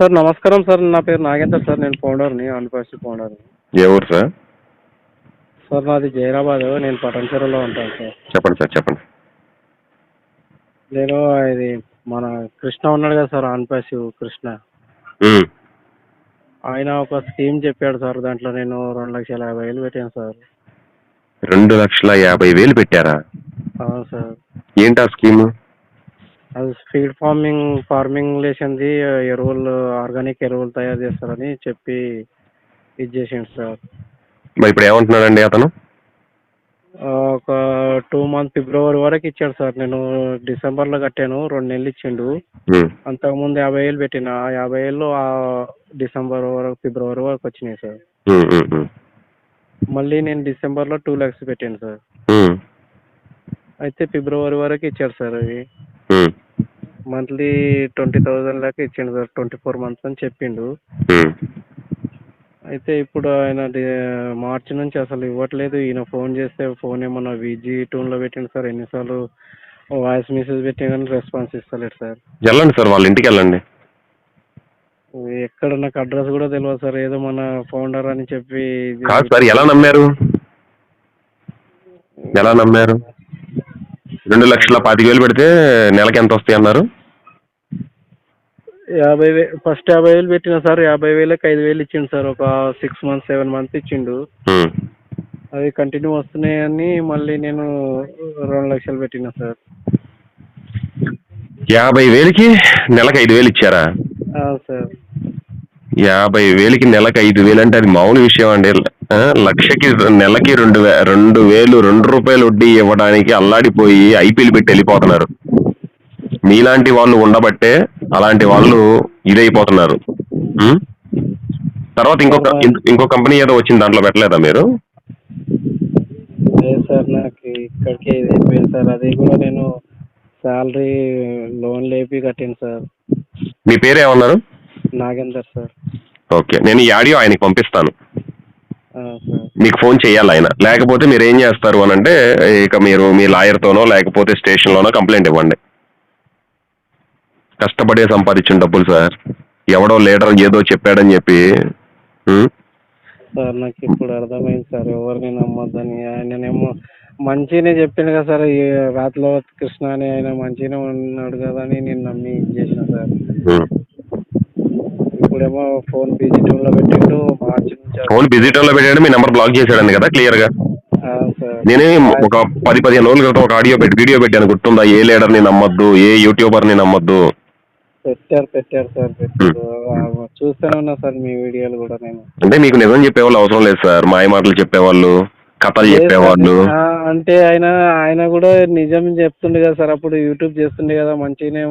Sir నమస్కారం sir. నా పేరు నాగేందర్ సార్. నేను ఫౌండర్ని ఆంధ్రప్రదేశ్ ఫౌండర్ని ఏ ఊరు సార్? సార్ నాది జైరాబాద్. నేను పటంచెరులో ఉంటాను సార్. చెప్పండి సార్ చెప్పండి. నేను ఇది మన కృష్ణ ఉన్నాడు కదా సార్ ఆంధ్రప్రదేశ్ కృష్ణ. ఉమ్. ఆయన ఒక స్కీమ్ చెప్పాడు సార్. దాంట్లో నేను రెండు లక్షల యాభై వేలు పెట్టాను సార్. రెండు లక్షల యాభై వేలు పెట్టారా? అవును సార్. ఏంటి ఆ స్కీమ్? అది ఫీడ్ ఫార్మింగ్ ఫార్మింగ్ లేచింది ఎరువులు ఆర్గానిక్ ఎరువులు తయారు చేస్తారని చెప్పి ఇది చేసిండు సార్. మరి ఇప్పుడు ఏమంటున్నాడండి అతను? ఒక టూ మంత్ ఫిబ్రవరి వరకు ఇచ్చాడు సార్. నేను డిసెంబర్లో కట్టాను రెండు నెలలు ఇచ్చిండు. అంతకుముందు యాభై వేలు పెట్టిన ఆ యాభై వేలు ఆ డిసెంబర్ వరకు ఫిబ్రవరి వరకు వచ్చినాయి సార్. మళ్ళీ నేను డిసెంబర్లో టూ ల్యాక్స్ పెట్టాను సార్. అయితే ఫిబ్రవరి వరకు ఇచ్చాడు సార్ అవి. మంత్లీ ట్వంటీ థౌజండ్ దాకా ఇచ్చిండు సార్ ట్వంటీ ఫోర్ మంత్స్ అని చెప్పిండు. అయితే ఇప్పుడు ఆయన మార్చి నుంచి అసలు ఇవ్వట్లేదు. ఈయన ఫోన్ చేస్తే ఫోన్ ఏమన్నా విజీ టూన్లో పెట్టిండు సార్ ఎన్నిసార్లు వాయిస్ మెసేజ్ పెట్టినా కానీ రెస్పాన్స్ ఇస్తలేడు సార్. వెళ్ళండి సార్ వాళ్ళ ఇంటికి వెళ్ళండి. ఎక్కడ నాకు అడ్రస్ కూడా తెలియదు సార్ ఏదో మన ఫౌండర్ అని చెప్పి కాదు సార్ ఎలా నమ్మారు? ఎలా నమ్మారు? రెండు లక్షల పాతిక వేలు పెడితే నెలకి ఎంత వస్తాయి అన్నారు? యాభై వే ఫస్ట్ యాభై వేలు పెట్టిన సార్ యాభై వేలకు ఐదు వేలు ఇచ్చిండు సార్. ఒక సిక్స్ మంత్స్ సెవెన్ మంత్స్ ఇచ్చిండు. ఉమ్. అవి కంటిన్యూ వస్తున్నాయని మళ్ళీ నేను రెండు లక్షలు పెట్టిన సార్. యాభై వేలకి నెలకి ఐదు వేలు ఇచ్చారా? సార్. యాభై వేలకి నెలకి ఐదు వేలు అంటే అది మామూలు విషయం అండి. లక్షకి నెలకి రెండు వే రెండు వేలు రెండు రూపాయలు వడ్డీ ఇవ్వడానికి అల్లాడిపోయి ఐపీఎల్ పెట్టి వెళ్ళిపోతున్నారు. మీలాంటి వాళ్ళు ఉండబట్టే అలాంటి వాళ్ళు ఇదైపోతున్నారు? తర్వాత ఇంకొక ఇంకో కంపెనీ ఏదో వచ్చింది దాంట్లో పెట్టలేదా మీరు? లేదు సార్ నాకు ఇక్కడికే ఇది అయిపోయింది సార్. అది కూడా నేను శాలరీ లోన్ లేపి కట్టాను సార్. మీ పేరు ఏమన్నారు? నాగేందర్ సార్. ఓకే. నేను ఈ ఆడియో ఆయనకి పంపిస్తాను. మీకు ఫోన్ చేయాలి ఆయన. లేకపోతే మీరు ఏం చేస్తారు అని అంటే ఇక మీరు మీ లాయర్తోనో లేకపోతే స్టేషన్లోనో కంప్లైంట్ ఇవ్వండి. కష్టపడే సంపాదించిన డబ్బులు సార్. ఎవడో లీడర్ ఏదో చెప్పాడని చెప్పి? సార్ నాకు ఇప్పుడు అర్థమైంది సార్. ఎవరిని నమ్మొద్దని. ఆయననేమో మంచిగానే చెప్పిండు కదా సార్. ఈ రాత్రిలో కృష్ణ అని ఆయన మంచిగానే ఉన్నాడు కదా అని నేను నమ్మి చేసిన సార్. ఇప్పుడేమో ఫోన్ బిజీ టూన్లో పెట్టిండు. మార్చి నుంచి ఫోన్ బిజీ టైంలో పెట్టాడు. మీ నెంబర్ బ్లాక్ చేశాడండి కదా క్లియర్గా? ఆ, సార్. నేనే ఒక పది పదిహేను రోజుల క్రితం ఒక ఆడియో పెట్టి వీడియో పెట్టాను. గుర్తుందా? ఏ లీడర్ని నమ్మొద్దు ఏ యూట్యూబర్ని నమ్మొద్దు. పెట్టారు పెట్టారు సార్ పెట్టారు. ఆ, చూస్తూనే ఉన్నా సార్ మీ వీడియోలు కూడా నేను. అంటే మీకు నిజం చెప్పేవాళ్ళు అవసరం లేదు సార్. మాయ మాటలు చెప్పేవాళ్ళు కథలు చెప్పేవాళ్ళు. అంటే ఆయన ఆయన కూడా నిజం చెప్తుండే కదా సార్. అప్పుడు యూట్యూబ్ చేస్తుండే కదా మంచిగానే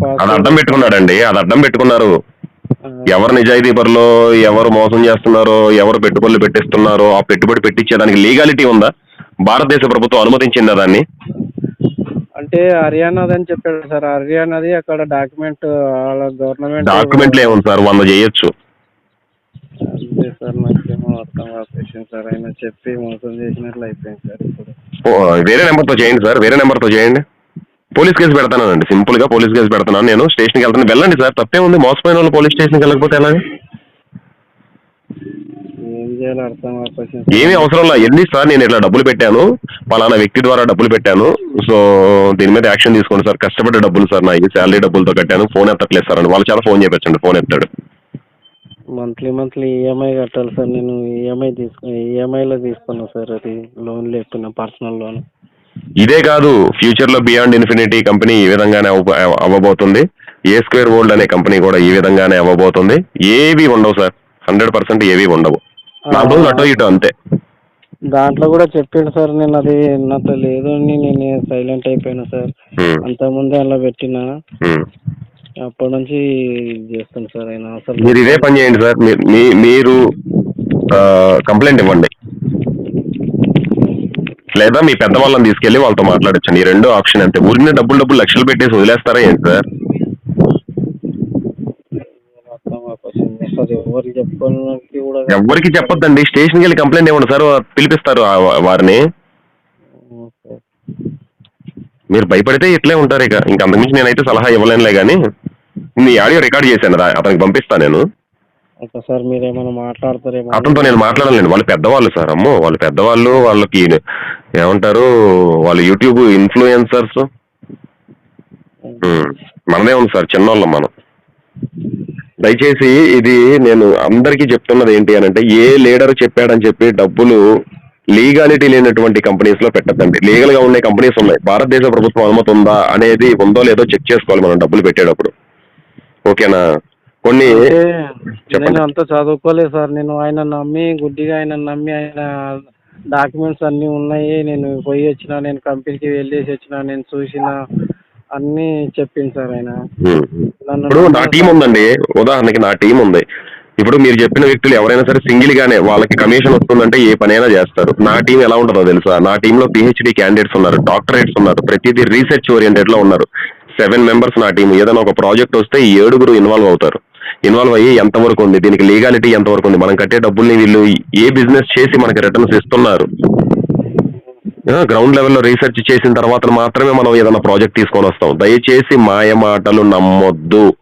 పాస్ అది అడ్డం పెట్టుకున్నాడండి అది అడ్డం పెట్టుకున్నారు. ఎవరు నిజాయితీ పరులో ఎవరు మోసం చేస్తున్నారో ఎవరు పెట్టుబడులు పెట్టిస్తున్నారో ఆ పెట్టుబడి పెట్టించేదానికి లీగాలిటీ ఉందా? భారతదేశ ప్రభుత్వం అనుమతించిందా దాన్ని? అంటే హర్యానాది అని చెప్పాడు సార్. హర్యానాది అక్కడ డాక్యుమెంట్ వాళ్ళ గవర్నమెంట్ డాక్యుమెంట్లు ఏముంది సార్? వంద చేయొచ్చు. అంతే సార్. నాకేమో అర్థం కాకపోయింది సార్. ఆయన చెప్పి మోసం చేసినట్లు అయిపోయింది సార్ ఇప్పుడు. ఓ, వేరే నెంబర్తో చేయండి సార్. వేరే నెంబర్తో చేయండి. పోలీస్ కేసు పెడతానండి. సింపుల్గా పోలీస్ కేసు పెడతాను నేను. స్టేషన్కి వెళ్తాను. వెళ్ళండి సార్. తప్పే ఉంది. మోసపోయిన వాళ్ళు పోలీస్ స్టేషన్కి వెళ్ళకపోతే ఎలాగ? చేయాలో అర్థం కాకపోయింది ఏమీ అవసరం లేదు. ఎన్ని సార్ నేను ఇట్లా డబ్బులు పెట్టాను పలానా వ్యక్తి ద్వారా డబ్బులు పెట్టాను. సో దీని మీద యాక్షన్ తీసుకోండి సార్. కష్టపడ్డ డబ్బులు సార్ నా శాలరీ డబ్బులతో కట్టాను. ఫోన్ ఎత్తట్లేదు సార్ అని వాళ్ళు చాలా ఫోన్ చేయించండి ఫోన్ ఎత్తాడు. మంత్లీ మంత్లీ ఈఎంఐ కట్టాలి సార్. నేను ఈఎంఐ తీసుకు ఈఎంఐలో తీసుకున్నా సార్ అది లోన్ లేకున్నా పర్సనల్ లోన్. ఇదే కాదు ఫ్యూచర్లో బియాండ్ ఇన్ఫినిటీ కంపెనీ ఈ విధంగానే అవ్వ- అవ్వబోతుంది. ఏ స్క్వేర్ వరల్డ్ అనే కంపెనీ కూడా ఈ విధంగానే అవ్వబోతుంది. ఏవి ఉండవు సార్. హండ్రెడ్ పర్సెంట్ ఏవి ఉండవు. నాలుగు రోజులు అటో ఇటో అంతే. దాంట్లో కూడా చెప్పిండు సార్ నేను అది నాతో లేదు అని నేను సైలెంట్ అయిపోయినా సార్. అంతకుముందే అలా పెట్టినా. అప్పటి నుంచి చేస్తాను సార్ ఆయన అసలు మీరు ఇదే పని చేయండి సార్ మీరు కంప్లైంట్ ఇవ్వండి. లేదా మీ పెద్దవాళ్ళని తీసుకెళ్ళి వాళ్ళతో మాట్లాడొచ్చండి. ఈ రెండో ఆప్షన్ అంతే. ఊరిని డబ్బులు డబ్బులు లక్షలు పెట్టేసి వదిలేస్తారా ఏంటి సార్ అర్థం కాకపోయింది సార్ ఎవరికి చెప్పుకోవడానికి కూడా ఎవరికి చెప్పొద్దండి. స్టేషన్కి వెళ్ళి కంప్లైంట్ ఇవ్వండి సార్ పిలిపిస్తారు ఆ వా- వారిని. ఓకే. మీరు భయపడితే ఇట్లే ఉంటారు ఇక. ఇంక అంతకుమించి నేనైతే సలహా ఇవ్వలేనులే కానీ నీ ఆడియో రికార్డ్ చేశాను రా అతనికి పంపిస్తా నేను. ఓకే సార్ మీరేమైనా మాట్లాడతారేమో అని. అతనితో నేను మాట్లాడలేను వాళ్ళు పెద్దవాళ్ళు సార్ అమ్మో వాళ్ళు పెద్దవాళ్ళు వాళ్ళకి ఏమంటారు వాళ్ళు యూట్యూబ్ ఇన్ఫ్లుయెన్సర్స్. మనదే ఉంది సార్ చిన్నోళ్ళం మనం. దయచేసి ఇది నేను అందరికీ చెప్తున్నది ఏంటి అని అంటే ఏ లీడర్ చెప్పాడని చెప్పి డబ్బులు లీగాలిటీ లేనటువంటి కంపెనీస్లో పెట్టద్దండి. లీగల్గా ఉండే కంపెనీస్ ఉన్నాయి. భారతదేశ ప్రభుత్వం అనుమతి ఉందా అనేది ఉందో లేదో చెక్ చేసుకోవాలి మనం డబ్బులు పెట్టేటప్పుడు. ఓకేనా? కొన్ని. నేను అంత చదువుకోలేదు సార్. నేను ఆయన నమ్మి గుడ్డిగా ఆయన నమ్మి ఆయన డాక్యుమెంట్స్ అన్నీ ఉన్నాయి. నేను పోయి వచ్చిన నేను కంపెనీకి వెళ్ళేసి వచ్చిన నేను చూసిన అన్నీ చెప్పింది సార్ ఆయన. ఇప్పుడు నా టీం ఉందండి ఉదాహరణకి నా టీం ఉంది ఇప్పుడు మీరు చెప్పిన వ్యక్తులు ఎవరైనా సరే సింగిల్ గానే వాళ్ళకి కమిషన్ వస్తుందంటే ఏ పనైనా చేస్తారు. నా టీం ఎలా ఉంటుందో తెలుసా? నా టీంలో పిహెచ్డి క్యాండిడేట్స్ ఉన్నారు డాక్టరేట్స్ ఉన్నారు ప్రతిదీ రీసెర్చ్ ఓరియంటెడ్లో ఉన్నారు. సెవెన్ మెంబర్స్ నా టీం ఏదైనా ఒక ప్రాజెక్ట్ వస్తే ఈ ఏడుగురు ఇన్వాల్వ్ అవుతారు. ఇన్వాల్వ్ అయ్యి ఎంతవరకు ఉంది? దీనికి లీగాలిటీ ఎంతవరకు ఉంది? మనం కట్టే డబ్బుల్ని వీళ్ళు ఏ బిజినెస్ చేసి మనకి రిటర్న్స్ ఇస్తున్నారు? గ్రౌండ్ లెవెల్లో రీసెర్చ్ చేసిన తర్వాత మాత్రమే మనం ఏదైనా ప్రాజెక్ట్ తీసుకొని వస్తాం. దయచేసి మాయ మాటలు నమ్మొద్దు.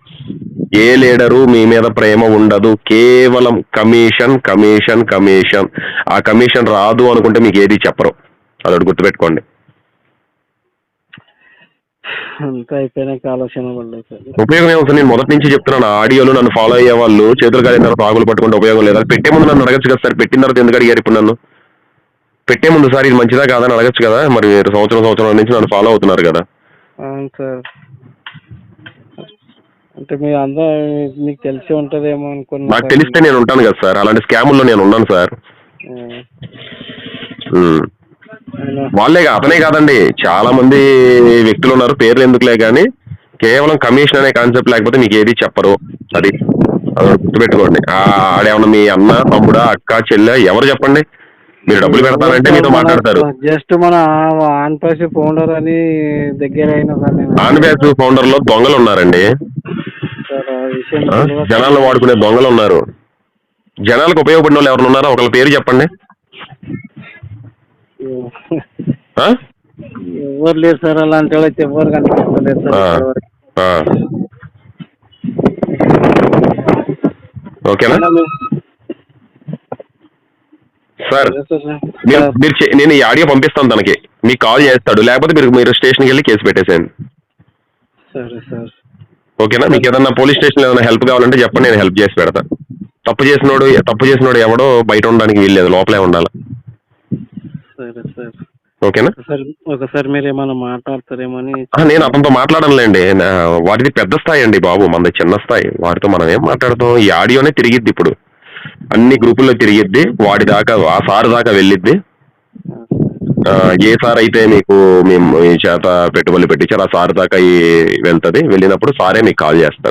ఏ లీడరు మీ మీద ప్రేమ ఉండదు. కేవలం కమిషన్ కమిషన్ కమిషన్. ఆ కమిషన్ రాదు అనుకుంటే మీకు ఏది చెప్పరు. అదొకటి గుర్తుపెట్టుకోండి. అంతా అయిపోయినాక ఆలోచన ఉపయోగం ఏమవుతుంది నేను మొదటి నుంచి చెప్తున్నాను. ఆడియోలు నన్ను ఫాలో అయ్యే వాళ్ళు చేతులు కాలిన తర్వాత ఆకులు పట్టుకుంటే ఉపయోగం లేదు? పెట్టే ముందు నన్ను అడగచ్చు కదా సార్? పెట్టిన తర్వాత ఎందుకు అడిగారు ఇప్పుడు నన్ను? పెట్టే ముందు సార్ ఇది మంచిదా కాదా అని అడగచ్చు కదా. మరి మీరు సంవత్సరం సంవత్సరం నుంచి నన్ను ఫాలో అవుతున్నారు కదా. అవును సార్. అంటే మీ అందరూ మీకు తెలిసి ఉంటుందేమో అనుకున్నా నాకు. తెలిస్తే నేను ఉంటాను కదా సార్. అలాంటి స్కాముల్లో నేను ఉన్నాను సార్. ఆ, ఉమ్. అవునా. వాళ్ళే కా- అతనే కాదండి. చాలా మంది వ్యక్తులు ఉన్నారు. పేర్లు ఎందుకులే కానీ కేవలం కమిషన్ అనే కాన్సెప్ట్ లేకపోతే మీకు ఏది చెప్పరు. అది అది ఒకటి గుర్తుపెట్టుకోండి. ఆ, ఆడేమన్నా మీ అన్న తమ్ముడా అక్క చెల్లె ఎవరు చెప్పండి? మీరు డబ్బులు పెడతానంటే మీతో మాట్లాడతారు. జస్ట్ మన ఆన్ పైసి ఫౌండర్ అని దగ్గర అయినా సార్ నేను. ఆన్ బ్యాచ్ ఫౌండర్లో దొంగలు ఉన్నారండి. జనాలను వాడుకునే దొంగలు ఉన్నారు. జనాలకు ఉపయోగపడిన వాళ్ళు ఎవరు ఉన్నారో? ఒకళ్ళ పేరు చెప్పండి? ఎవరు లేరు సార్ అలాంటి వాళ్ళు అయితే ఎవరు సార్. ఆ. ఓకేనా? సార్. మీరు మీరు చే- నేను ఈ ఆడియో పంపిస్తాను తనకి. మీకు కాల్ చేస్తాడు. లేకపోతే మీరు మీరు స్టేషన్కి వెళ్ళి కేసు పెట్టేసేయండి. సరే సార్. ఓకేనా? మీకు ఏదన్నా పోలీస్ స్టేషన్ ఏదైనా హెల్ప్ కావాలంటే చెప్పండి నేను హెల్ప్ చేసి పెడతా. తప్పు చేసినోడు తప్పు చేసినోడు ఎవడో బయట ఉండడానికి వీల్లేదు లోపలే ఉండాలి. సరే సార్. ఓకేనా? ఒకసారి ఒకసారి మీరు ఏమైనా మాట్లాడతారేమో అని ఆ, నేను అతనితో మాట్లాడనులేండి. వాటిది పెద్ద స్థాయి అండి బాబు. మనది చిన్న స్థాయి. వాడితో మనం ఏం మాట్లాడతాం? ఈ ఆడియోనే తిరిగిద్ది ఇప్పుడు. అన్ని గ్రూపుల్లో తిరిగిద్ది వాడి దాకా ఆ సార్ దాకా వెళ్ళిద్ది. ఏ సార్ అయితే మీకు మేము ఈ చేత పెట్టుబడులు పెట్టించారు ఆ సార్ దాకా వెళ్తుంది. వెళ్ళినప్పుడు సారే మీకు కాల్ చేస్తారు.